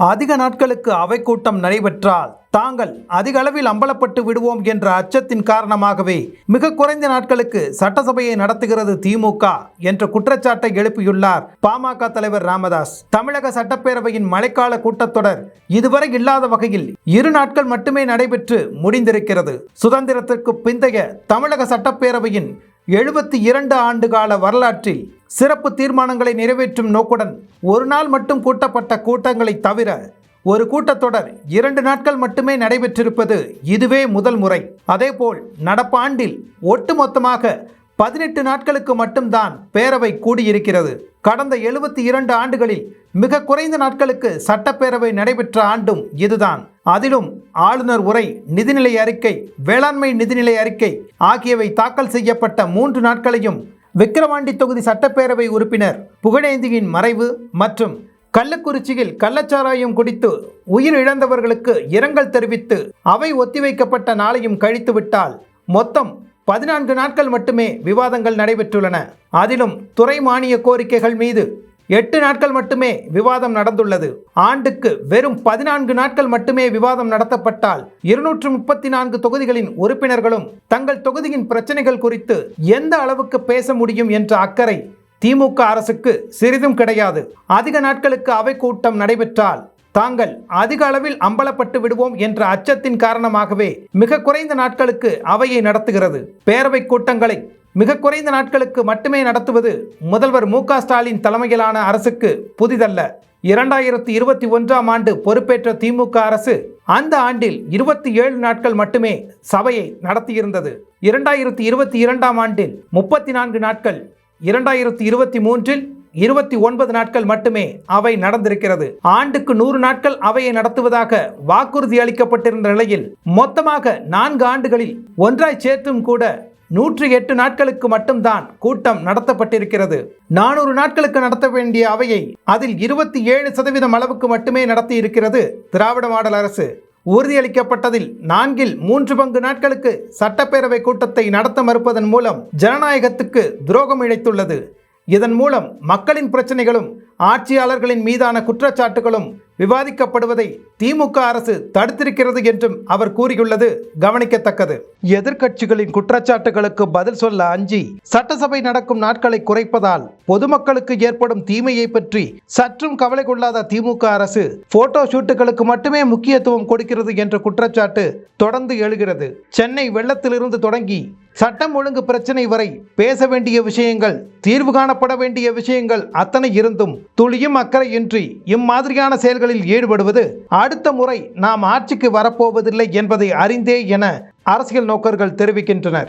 அதிக நாட்களுக்கு அவை கூட்டம் நடைபெற்றால் தாங்கள் அதிக அளவில் அம்பலப்பட்டு விடுவோம் என்ற அச்சத்தின் காரணமாகவே மிக குறைந்த நாட்களுக்கு சட்டசபையை நடத்துகிறது திமுக என்ற குற்றச்சாட்டை எழுப்பியுள்ளார் பாமக தலைவர் ராமதாஸ். தமிழக சட்டப்பேரவையின் மழைக்கால கூட்டத்தொடர் இதுவரை இல்லாத வகையில் இரு நாட்கள் மட்டுமே நடைபெற்று முடிந்திருக்கிறது. சுதந்திரத்திற்கு பிந்தைய தமிழக சட்டப்பேரவையின் எழுபத்தி இரண்டு ஆண்டு கால வரலாற்றில் சிறப்பு தீர்மானங்களை நிறைவேற்றும் நோக்குடன் ஒரு நாள் மட்டும் கூட்டப்பட்ட கூட்டங்களை தவிர ஒரு கூட்டத்தொடர் இரண்டு நாட்கள் மட்டுமே நடைபெற்றிருப்பது இதுவே முதல் முறை. அதேபோல் நடப்பாண்டில் ஒட்டுமொத்தமாக பதினெட்டு நாட்களுக்கு மட்டும்தான் பேரவை கூடியிருக்கிறது. கடந்த எழுபத்தி இரண்டு ஆண்டுகளில் மிக குறைந்த நாட்களுக்கு சட்டப்பேரவை நடைபெற்ற ஆண்டும் இதுதான். அதிலும் ஆளுநர் உரை நிதிநிலை அறிக்கை வேளாண்மை நிதிநிலை அறிக்கை ஆகியவை தாக்கல் செய்யப்பட்ட மூன்று நாட்களையும் விக்கிரவாண்டி தொகுதி சட்டப்பேரவை உறுப்பினர் புகழேந்தியின் மறைவு மற்றும் கள்ளக்குறிச்சியில் கள்ளச்சாராயம் குடித்து உயிரிழந்தவர்களுக்கு இரங்கல் தெரிவித்து அவை ஒத்திவைக்கப்பட்ட நாளையும் கழித்துவிட்டால் மொத்தம் பதினான்கு நாட்கள் மட்டுமே விவாதங்கள் நடைபெற்றுள்ளன. அதிலும் துறை மானிய கோரிக்கைகள் மீது எட்டு நாட்கள் மட்டுமே விவாதம் நடந்துள்ளது. ஆண்டுக்கு வெறும் பதினான்கு நாட்கள் மட்டுமே விவாதம் நடத்தப்பட்டால் இருநூற்று முப்பத்தி நான்கு தொகுதிகளின் உறுப்பினர்களும் தங்கள் தொகுதியின் பிரச்சனைகள் குறித்து எந்த அளவுக்கு பேச முடியும் என்ற அக்கறை திமுக அரசுக்கு சிறிதும் கிடையாது. அதிக நாட்களுக்கு அவை கூட்டம் நடைபெற்றால் தாங்கள் அதிக அளவில் அம்பலப்பட்டு விடுவோம் என்ற அச்சத்தின் காரணமாகவே மிக குறைந்த நாட்களுக்கு அவையை நடத்துகிறது. பேரவை கூட்டங்களை மிக குறைந்த நாட்களுக்கு மட்டுமே நடத்துவது முதல்வர் மு ஸ்டாலின் தலைமையிலான அரசுக்கு புதிதல்ல. இரண்டாயிரத்தி இருபத்தி ஒன்றாம் ஆண்டு பொறுப்பேற்ற திமுக அரசு அந்த ஆண்டில் இருபத்தி ஏழு நாட்கள் மட்டுமே சபையை நடத்தியிருந்தது. இரண்டாயிரத்தி இருபத்தி இரண்டாம் ஆண்டில் முப்பத்தி நான்கு நாட்கள் இரண்டாயிரத்தி இருபத்தி மூன்றில் இருபத்தி ஒன்பது நாட்கள் மட்டுமே அவை நடந்திருக்கிறது. ஆண்டுக்கு நூறு நாட்கள் அவையை நடத்துவதாக வாக்குறுதி அளிக்கப்பட்டிருந்த நிலையில் மொத்தமாக நான்கு ஆண்டுகளில் ஒன்றாய் சேர்த்தும் கூட நூற்றி எட்டு நாட்களுக்கு மட்டும்தான் கூட்டம் நடத்தப்பட்டிருக்கிறது. நானூறு நாட்களுக்கு நடத்த வேண்டிய அவையை அதில் இருபத்தி ஏழு சதவீதம் அளவுக்கு மட்டுமே நடத்தி இருக்கிறது திராவிட மாடல் அரசு. உறுதியளிக்கப்பட்டதில் நான்கில் மூன்று பங்கு நாட்களுக்கு சட்டப்பேரவை கூட்டத்தை நடத்த மறுப்பதன் மூலம் ஜனநாயகத்துக்கு துரோகம் இழைத்துள்ளது. இதன் மூலம் மக்களின் பிரச்சனைகளும் ஆட்சியாளர்களின் மீதான குற்றச்சாட்டுகளும் விவாதிக்கப்படுவதை திமுக அரசு தடுத்திருக்கிறது என்றும் அவர் கூறியுள்ளது. கவனிக்கத்தக்கது. எதிர்க்கட்சிகளின் குற்றச்சாட்டுகளுக்கு பதில் சொல்ல அஞ்சி சட்டசபை நடக்கும் நாட்களை குறைப்பதால் பொதுமக்களுக்கு ஏற்படும் தீமையை பற்றி சற்றும் கவலை கொள்ளாத திமுக அரசு போட்டோ ஷூட்டுகளுக்கு மட்டுமே முக்கியத்துவம் கொடுக்கிறது என்ற குற்றச்சாட்டு தொடர்ந்து எழுகிறது. சென்னை வெள்ளத்திலிருந்து தொடங்கி சட்டம் ஒழுங்கு பிரச்சனை வரை பேச வேண்டிய விஷயங்கள் தீர்வு காணப்பட வேண்டிய விஷயங்கள் அத்தனை இருந்தும் துளியும் அக்கறையின்றி இம்மாதிரியான செயல்களில் ஈடுபடுவது அடுத்த முறை நாம் ஆட்சிக்கு வரப்போவதில்லை என்பதை அறிந்தே என அரசியல் நோக்கர்கள் தெரிவிக்கின்றனர்.